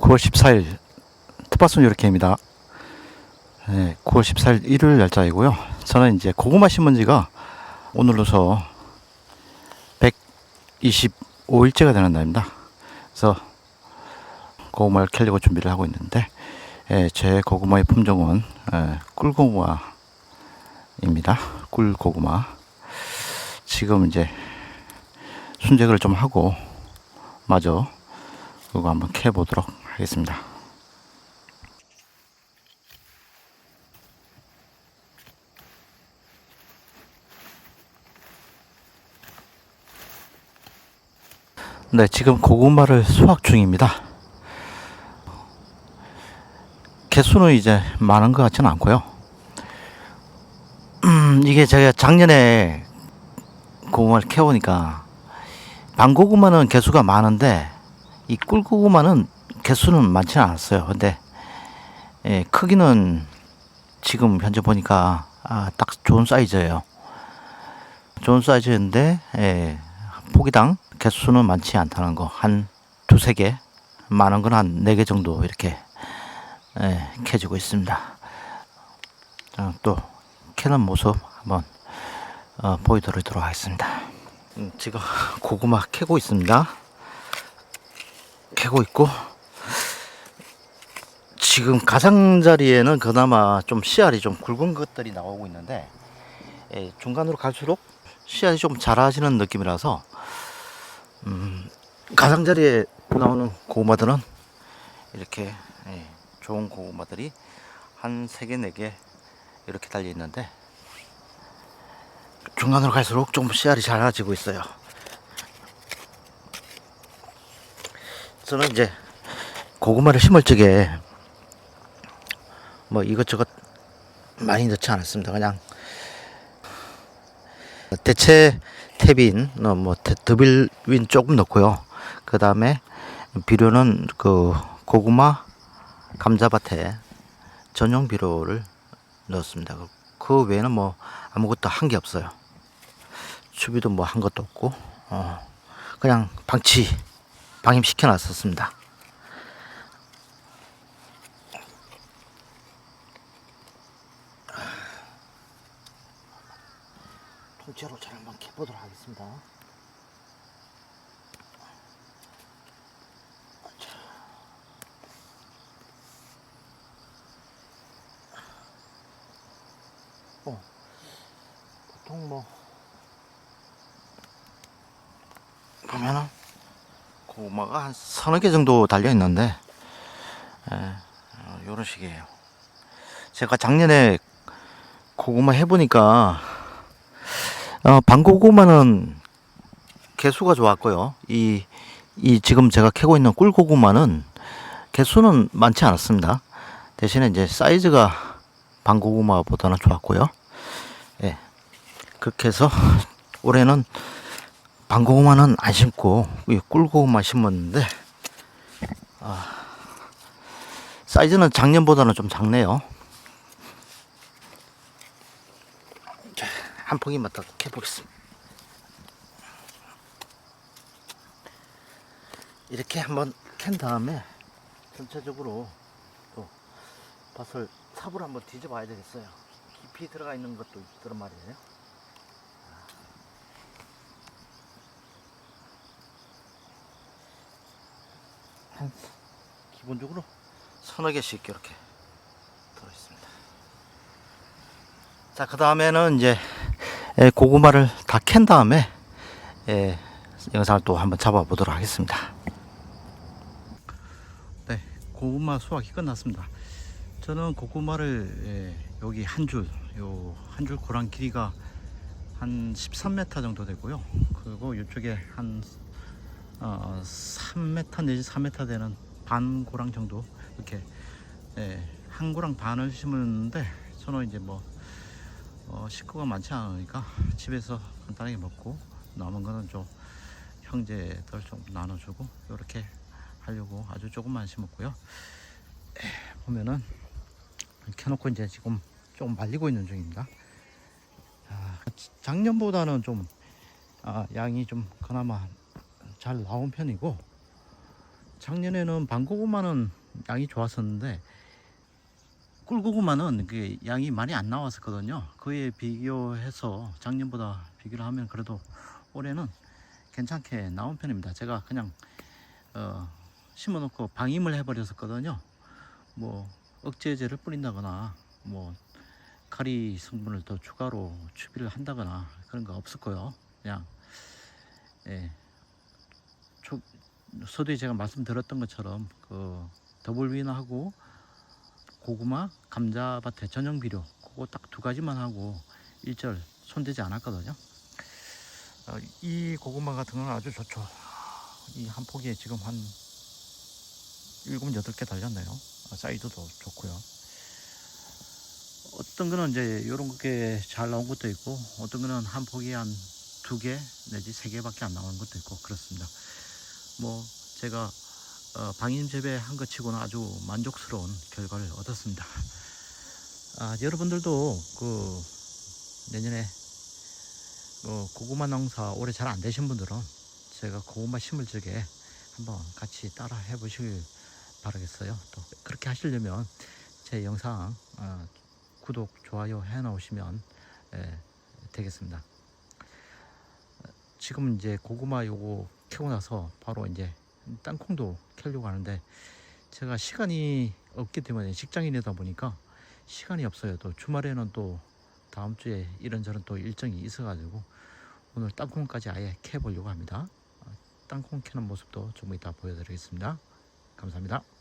9월 14일 특파선 요렇게입니다. 네, 9월 14일 일요일 날짜이고요. 저는 이제 고구마 심은 지가 오늘로서 125일째가 되는 날입니다. 그래서 고구마를 캐려고 준비를 하고 있는데 예, 제 고구마의 품종은 예, 꿀고구마입니다. 꿀고구마. 지금 이제 순재를 좀 하고 마저 이거 한번 캐 보도록 하겠습니다. 네, 지금 고구마를 수확 중입니다. 개수는 이제 많은 것 같지는 않고요. 음, 이게 제가 작년에 고구마를 캐오니까 방고구마는 개수가 많은데 이 꿀고구마는 개수는 많지는 않았어요. 근데 예, 크기는 지금 현재 보니까 아, 딱 좋은 사이즈예요. 좋은 사이즈인데 예, 포기당 개수는 많지 않다는 거 한 두세 개 많은 건 한 네 개 정도 이렇게 예, 캐지고 있습니다. 자, 또 캐는 모습 한번 어, 보여드리도록 하겠습니다. 음, 지금 고구마 캐고 있습니다. 캐고 있고 지금 가장자리에는 그나마 좀 씨알이 좀 굵은 것들이 나오고 있는데 예, 중간으로 갈수록 씨알이 좀 자라지는 느낌이라서 음, 가장자리에 나오는 고구마들은 이렇게 예, 좋은 고구마들이 한 세 개 네 개 이렇게 달려 있는데 중간으로 갈수록 좀 씨알이 자라지고 있어요. 저는 이제 고구마를 심을 적에 뭐 이것저것 많이 넣지 않았습니다. 그냥 대체 태빈, 어, 뭐 대- 더빌윈 조금 넣고요. 그 다음에 비료는 그 고구마 감자밭에 전용 비료를 넣었습니다. 그- 그 외에는 뭐 아무것도 한 게 없어요. 추비도 뭐 한 것도 없고, 어, 그냥 방치 방임시켜 놨었습니다. 통째로 잘 한번 캐보도록 하겠습니다. 어, 보통 뭐 보면은 고구마가 한 서너 개 정도 달려 있는데 이런 식이에요. 제가 작년에 고구마 해보니까 어, 방고구마는 개수가 좋았고요. 이, 이 지금 제가 캐고 있는 꿀고구마는 개수는 많지 않았습니다. 대신에 이제 사이즈가 방고구마보다는 좋았고요. 예. 그렇게 해서 올해는 방고구마는 안 심고 이 꿀고구마 심었는데 아, 사이즈는 작년보다는 좀 작네요. 자, 한 포기만 더 캐보겠습니다. 이렇게 한번 캔 다음에 전체적으로 또 밭을 삽으로 한번 뒤져봐야 되겠어요. 깊이 들어가 있는 것도 있더란 말이에요. 한 기본적으로 서너 개씩 이렇게 들어 있습니다. 자, 그 다음에는 이제 에, 고구마를 다 캔 다음에 에, 영상을 또 한번 잡아보도록 하겠습니다. 네, 고구마 수확이 끝났습니다. 저는 고구마를 에, 여기 한 줄, 요 한 줄 고랑 길이가 한 13m 정도 되고요. 그리고 이쪽에 한 어, 3m 내지 4m 되는 반 고랑 정도 이렇게 예, 한 고랑 반을 심었는데 저는 이제 뭐 어, 식구가 많지 않으니까 집에서 간단하게 먹고 남은 거는 좀 형제들 좀 나눠주고 이렇게 하려고 아주 조금만 심었고요. 예, 보면은 켜놓고 이제 지금 조금 말리고 있는 중입니다. 아, 작년보다는 좀 아, 양이 좀 그나마 잘 나온 편이고 작년에는 방고구마는 양이 좋았었는데 꿀고구마는 그 양이 많이 안 나왔었거든요. 그에 비교해서 작년보다 비교를 하면 그래도 올해는 괜찮게 나온 편입니다. 제가 그냥 어, 심어놓고 방임을 해버렸었거든요. 뭐 억제제를 뿌린다거나 뭐 가리 성분을 더 추가로 추비를 한다거나 그런 거 없었고요. 그냥 예, 초, 서두에 제가 말씀드렸던 것처럼 그 더블 위너하고 고구마, 감자밭에 전용 비료 그거 딱 두 가지만 하고 일절 손대지 않았거든요. 어, 이 고구마 같은 건 아주 좋죠. 이 한 포기에 지금 한 일곱 여덟 개 달렸네요. 어, 사이즈도 좋고요. 어떤 거는 이제 이런 게 잘 나온 것도 있고 어떤 거는 한 포기에 한 두 개 내지 세 개밖에 안 나오는 것도 있고 그렇습니다. 뭐 제가 어, 방임 재배한 것 치고는 아주 만족스러운 결과를 얻었습니다. 아, 여러분들도 그 내년에 어, 고구마 농사 올해 잘 안 되신 분들은 제가 고구마 심을 적에 한번 같이 따라 해보시길 바라겠어요. 또 그렇게 하시려면 제 영상 어, 구독, 좋아요 해 놓으시면 예, 되겠습니다. 지금 이제 고구마 요거 캐고 나서 바로 이제 땅콩도 캐려고 하는데 제가 시간이 없기 때문에 직장인이다 보니까 시간이 없어요. 또 주말에는 또 다음 주에 이런저런 또 일정이 있어가지고 오늘 땅콩까지 아예 캐 보려고 합니다. 어, 땅콩 캐는 모습도 좀 이따 보여드리겠습니다. 감사합니다.